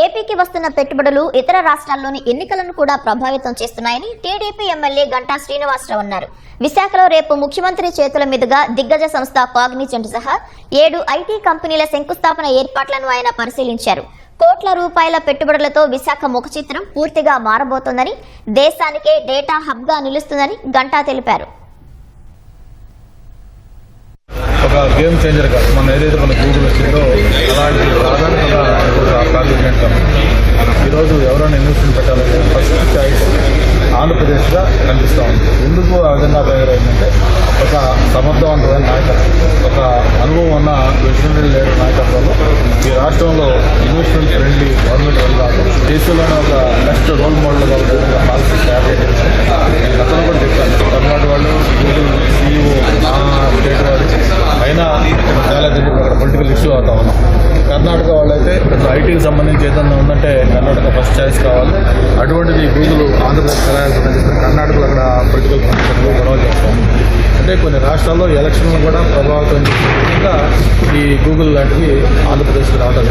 ఏపీకి వస్తున్న పెట్టుబడులు ఇతర రాష్ట్రాల్లోని ఎన్నికలను కూడా ప్రభావితం చేస్తున్నాయని టీడీపీ ఎమ్మెల్యే గంటా శ్రీనివాసరావు అన్నారు. విశాఖలో రేపు ముఖ్యమంత్రి చేతుల మీదుగా దిగ్గజ సంస్థ కాగ్నిజెంట్ సహా ఏడు ఐటీ కంపెనీల శంకుస్థాపన ఏర్పాట్లను ఆయన పరిశీలించారు. కోట్ల రూపాయల పెట్టుబడులతో విశాఖ ముఖచిత్రం పూర్తిగా మారబోతోందని దేశానికే డేటా హబ్గా నిలుస్తుందని గంటా తెలిపారు. ఒక గేమ్ చేంజర్ కాదు. మనం ఏదైతే మన గూగుల్ వచ్చిందో ఎవరైనా ఇన్వెస్ట్మెంట్ ఫస్ట్ చాయిస్ ఆంధ్రప్రదేశ్గా కనిపిస్తూ ఉంది. ఎందుకు ఆ విధంగా తయారైందంటే ఒక సమర్థవంతమైన నాయకత్వం ఒక అనుభవం ఉన్న విజనరీ లేని నాయకత్వంలో ఈ రాష్ట్రంలో ఇన్వెస్ట్మెంట్ ఫ్రెండ్లీ గవర్నమెంట్ రన్ కాదు దేశంలోనే ఒక నెక్స్ట్ రోల్ మోడల్గా ఉండే పాలసీ తయారు చేయడం నేను గతంలో కూడా చెప్పాను. తమిళనాడు వాళ్ళు గూగుల్ సీఈఓ స్టేట్ వాళ్ళు అయినా చాలా జరిగి అక్కడ పొలిటికల్ ఇష్యూ అవుతా ఉన్నాం కర్ణాటక వాళ్ళైతే ఇప్పుడు ఐటీకి సంబంధించి ఏదన్నా ఉందంటే కర్ణాటక ఫస్ట్ చాయిస్ కావాలి. అటువంటిది గూగుల్ ఆంధ్రప్రదేశ్ కళాశాల కర్ణాటకలో అక్కడ పొలిటికల్ కండిషన్లు గొడవ చేస్తాం. అంటే కొన్ని రాష్ట్రాల్లో ఎలక్షన్లు కూడా ప్రభావితం చేసే విధంగా ఈ గూగుల్ లాంటివి ఆంధ్రప్రదేశ్కి రావడం